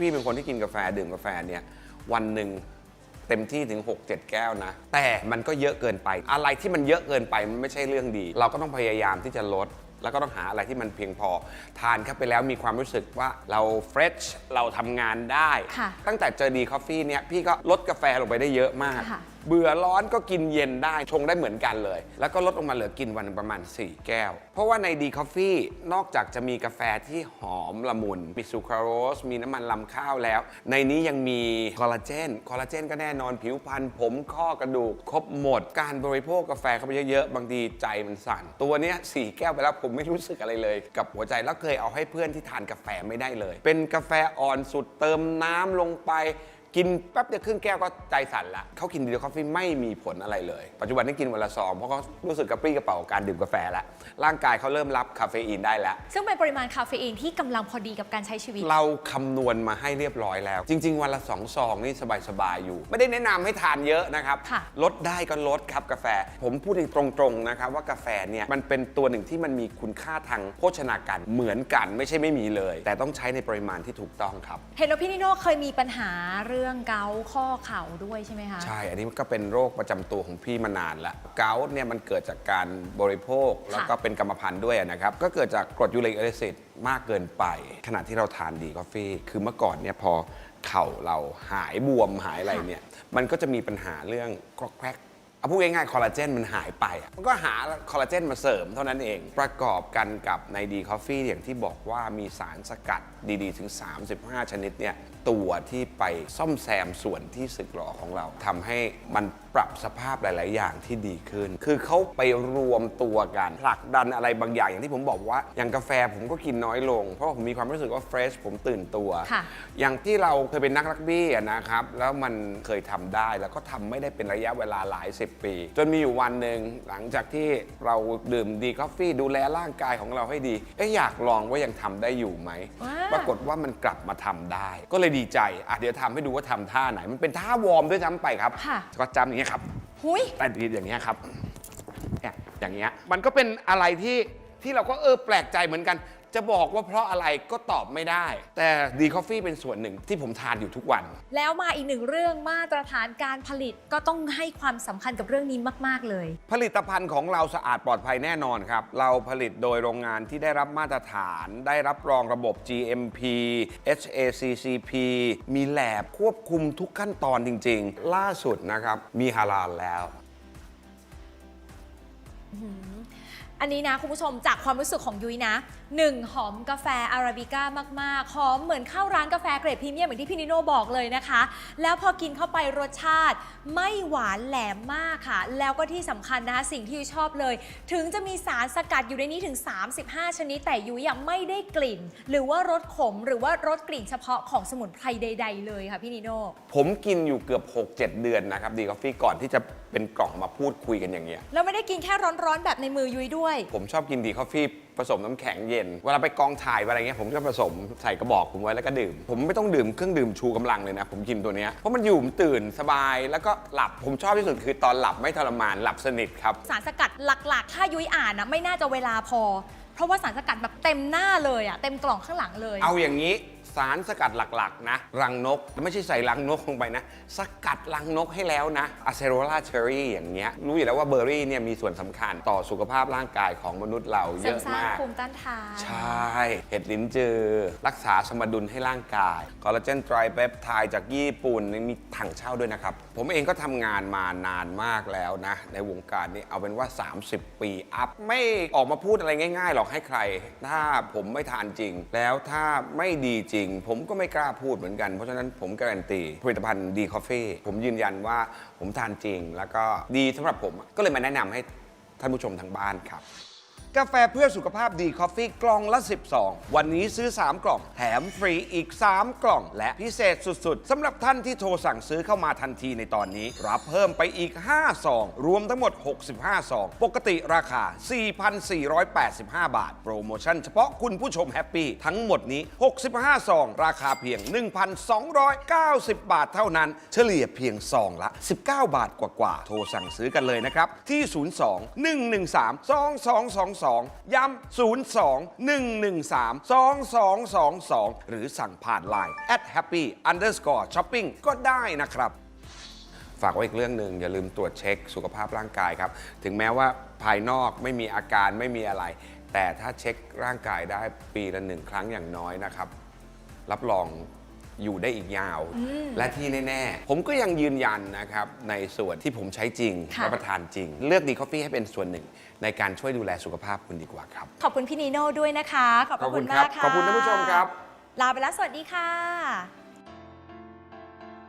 พี่เป็นคนที่กินกาแฟดื่มกาแฟเนี่ยวันหนึ่งเต็มที่ถึง 6-7 แก้วนะ แต่มันก็เยอะเกินไป อะไรที่มันเยอะเกินไปมันไม่ใช่เรื่องดี เราก็ต้องพยายามที่จะลด แล้วก็ต้องหาอะไรที่มันเพียงพอ ทานเข้าไปแล้วมีความรู้สึกว่าเราเฟรชเราทำงานได้ ค่ะตั้งแต่เจอดีคอฟฟี่เนี่ยพี่ก็ลดกาแฟลงไปได้เยอะมาก ค่ะเบื่อร้อนก็กินเย็นได้ชงได้เหมือนกันเลย แล้วก็ลดลงมาเหลือกินวันประมาณ 4 แก้ว เพราะว่าในดีคอฟฟี่นอกจากจะมีกาแฟที่หอมละมุน มีซูคราโรส มีน้ำมันลำข้าวแล้ว ในนี้ยังมีคอลลาเจนคอลลาเจนก็แน่นอนผิวพรรณผมข้อกระดูก ครบหมด การบริโภคกาแฟเข้าไปเยอะๆ บางทีใจมันสั่น ตัวเนี้ยสี่แก้วไปแล้วผมไม่รู้สึกอะไรเลย กับหัวใจแล้วเคยเอาให้เพื่อนที่ทานกาแฟไม่ได้เลย เป็นกาแฟอ่อนสุดเติมน้ำลงไป กินแป๊บเดียวครึ่งแก้วก็ใจสั่นละเขากินดีคอฟฟี่ไม่มีผลอะไรเลย ปัจจุบันนี้กินวันละซองเพราะเขารู้สึกกระปรี้กระเป๋ากับการดื่มกาแฟแล้วร่างกายเขาเริ่มรับคาเฟอีนได้แล้ว ซึ่งเป็นปริมาณคาเฟอีนที่กำลังพอดีกับการใช้ชีวิต เราคำนวณมาให้เรียบร้อยแล้ว จริง ๆ วันละสองซองนี่สบาย ๆ อยู่ ไม่ได้แนะนำให้ทานเยอะนะครับ ค่ะ ลดได้ก็ลดครับกาแฟ ผมพูดตรงๆนะครับว่ากาแฟเนี่ยมันเป็นตัวหนึ่งที่มันมีคุณค่าทางโภชนาการเหมือนกันไม่ใช่ไม่มีเลย แต่ต้องใช้ในปริมาณที่ถูกต้องครับ เห็นว่าพี่นิโน่เคยมีปัญหาเรื่องเกาต์ข้อเข่าด้วยใช่ไหมคะ ใช่ อันนี้ก็เป็นโรคประจำตัวของพี่มานานแล้วเกาต์เนี่ยมันเกิดจากการบริโภคแล้วก็เป็นกรรมพันธุ์ด้วยนะครับ ก็เกิดจากกรดยูริกแอซิดมากเกินไป ขณะที่เราทานดีกาแฟคือเมื่อก่อนเนี่ยพอเข่าเราหายบวมหายอะไรเนี่ย มันก็จะมีปัญหาเรื่องกรอกแกรกเอาพูดง่ายๆคอลลาเจนมันหายไปอะมันก็หาคอลลาเจนมาเสริมเท่านั้นเอง ประกอบกันกับในดีคอฟฟี่อย่างที่บอกว่ามีสารสกัดดีๆ ถึง 35 ชนิดเนี่ย ตัวที่ไปซ่อมแซมส่วนที่สึกหรอของเราทำให้มันปรับสภาพหลาย ๆ อย่างที่ดีขึ้น คือเขาไปรวมตัวกันผลักดันอะไรบางอย่างอย่างที่ผมบอกว่าอย่างกาแฟผมก็กินน้อยลง เพราะว่าผมมีความรู้สึกว่าเฟรชผมตื่นตัวค่ะอย่างที่เราเคยเป็นนักรักบี้อะนะครับ แล้วมันเคยทำได้แล้วก็ทำไม่ได้เป็นระยะเวลาหลายสิบปี จนมีอยู่วันหนึ่งหลังจากที่เราดื่มดีกาแฟดูแลร่างกายของเราให้ดีเอ๊ะอยากลองว่ายังทำได้อยู่ไหมว้าปรากฏว่ามันกลับมาทำได้ก็เลยดีใจอะเดี๋ยวทำให้ดูว่าทำท่าไหน มันเป็นท่าวอร์มด้วยซ้ำไปครับค่ะ ก็จำอย่างเงี้ยครับ หุย แต่ดีอย่างเงี้ยครับเนี่ยอย่างเงี้ย มันก็เป็นอะไรที่ที่เราก็เออแปลกใจเหมือนกัน จะบอกว่าเพราะอะไรก็ตอบไม่ได้ แต่ดีคอฟฟี่เป็นส่วนหนึ่งที่ผมทานอยู่ทุกวัน แล้วมาอีกหนึ่งเรื่องมาตรฐานการผลิตก็ต้องให้ความสำคัญกับเรื่องนี้มาก ๆ เลย ผลิตภัณฑ์ของเราสะอาดปลอดภัยแน่นอนครับ เราผลิตโดยโรงงานที่ได้รับมาตรฐาน ได้รับรองระบบ GMP HACCP มีแลบควบคุมทุกขั้นตอนจริง ๆ ล่าสุดนะครับ มีฮาลาลแล้วอั นนี้นะคุณผู้ชมจากความรู้สึกของยุ้ยนะ 1. หอมกาแฟอาราบิก้ามากๆ หอมเหมือนเข้าร้านกาแฟเกรดพรีเมียมเหมือนที่พี่นิโน่บอกเลยนะคะ แล้วพอกินเข้าไปรสชาติไม่หวานแหลมมากค่ะ แล้วก็ที่สำคัญนะคะสิ่งที่ยุ้ยชอบเลย ถึงจะมีสารสกัดอยู่ในนี้ถึง 35 ชนิด แต่ยุ้ยยังไม่ได้กลิ่น หรือว่ารสขมหรือว่ารสกลิ่นเฉพาะของสมุนไพรใด ๆ เลยค่ะพี่นิโน่ผมกินอยู่เกือบ 6-7 เดือนนะครับดีคอฟฟี่ก่อนที่จะเป็นกล่องมาพูดคุยกันอย่างเงี้ยแล้วไม่ได้กินแค่ร้อนๆแบบในมือยุ้ยด้วยผมชอบกินดีคอฟฟี่ผสมน้ำแข็งเย็น เวลาไปกองถ่ายอะไรเงี้ยผมก็ผสมใส่กระบอกผมไว้แล้วก็ดื่ม ผมไม่ต้องดื่มเครื่องดื่มชูกำลังเลยนะ ผมกินตัวเนี้ยเพราะมันอยู่ผมตื่นสบายแล้วก็หลับผมชอบที่สุดคือตอนหลับไม่ทรมานหลับสนิทครับ สารสกัดหลักๆ ถ้ายุ้ยอ่านนะไม่น่าจะเวลาพอ เพราะว่าสารสกัดแบบเต็มหน้าเลยอะเต็มกล่องข้างหลังเลย เอาอย่างนี้ สารสกัดหลักๆ นะ รังนก ไม่ใช่ใส่รังนกลงไปนะ สกัดรังนกให้แล้วนะอะเซโรลาเชอรี่อย่างเงี้ยรู้อยู่แล้วว่าเบอร์รี่เนี่ยมีส่วนสำคัญต่อสุขภาพร่างกายของมนุษย์เราเสเยริมอะสร้างมาก ภูมิต้านทาน ใช่ เห็ดลิ้นจือ รักษาสมดุลให้ร่างกาย คอลลาเจนไตรเปปไทด์จากญี่ปุ่นมีถังเช่าด้วยนะครับ ผมเองก็ทำงานมานานมากแล้วนะ ในวงการนี้เอาเป็นว่า 30 ปีอัพ ไม่ออกมาพูดอะไรง่ายๆ หรอกให้ใคร ถ้าผมไม่ทานจริง แล้วถ้าไม่ดีจริงผมก็ไม่กล้าพูดเหมือนกัน เพราะฉะนั้นผมการันตีผลิตภัณฑ์ดีคอฟฟี่ผมยืนยันว่าผมทานจริง แล้วก็ดีสำหรับผมก็เลยมาแนะนำให้ท่านผู้ชมทางบ้านครับ กาแฟเพื่อสุขภาพดีคอฟฟี่กล่องละ10ซองวันนี้ซื้อ 3 กล่อง แถมฟรีอีก 3 กล่อง และพิเศษสุดๆสำหรับท่านที่โทรสั่งซื้อเข้ามาทันทีในตอนนี้ รับเพิ่มไปอีก 5 ซอง รวมทั้งหมด 65 ซอง ปกติราคา 4,485 บาท โปรโมชั่นเฉพาะคุณผู้ชมแฮปปี้ ทั้งหมดนี้ 65 ซอง ราคาเพียง 1,290 บาทเท่านั้น เฉลี่ยเพียงซองละ 19 บาทกว่าๆ โทรสั่งซื้อกันเลยนะครับ ที่ 02 113 2222 02 ย้ำ 02 113 2222 หรือสั่งผ่านไลน์ at happy underscore shopping ก็ได้นะครับ ฝากไว้อีกเรื่องหนึ่งอย่าลืมตรวจเช็คสุขภาพร่างกายครับ ถึงแม้ว่าภายนอกไม่มีอาการไม่มีอะไร แต่ถ้าเช็คร่างกายได้ปีละหนึ่งครั้งอย่างน้อยนะครับ รับรอง อยู่ได้อีกยาว และที่แน่ ๆ ผมก็ยังยืนยันนะครับ ในส่วนที่ผมใช้จริงค่ะ รับประทานจริง เลือกดีคอฟฟี่ให้เป็นส่วนหนึ่ง ในการช่วยดูแลสุขภาพคุณดีกว่าครับ ขอบคุณพี่นีโน่ด้วยนะคะ ขอบพระคุณขอบคุณครัมาบกค่ะขอบคุณท่านผู้ชมครับ ลาไปแล้วสวัสดีค่ะ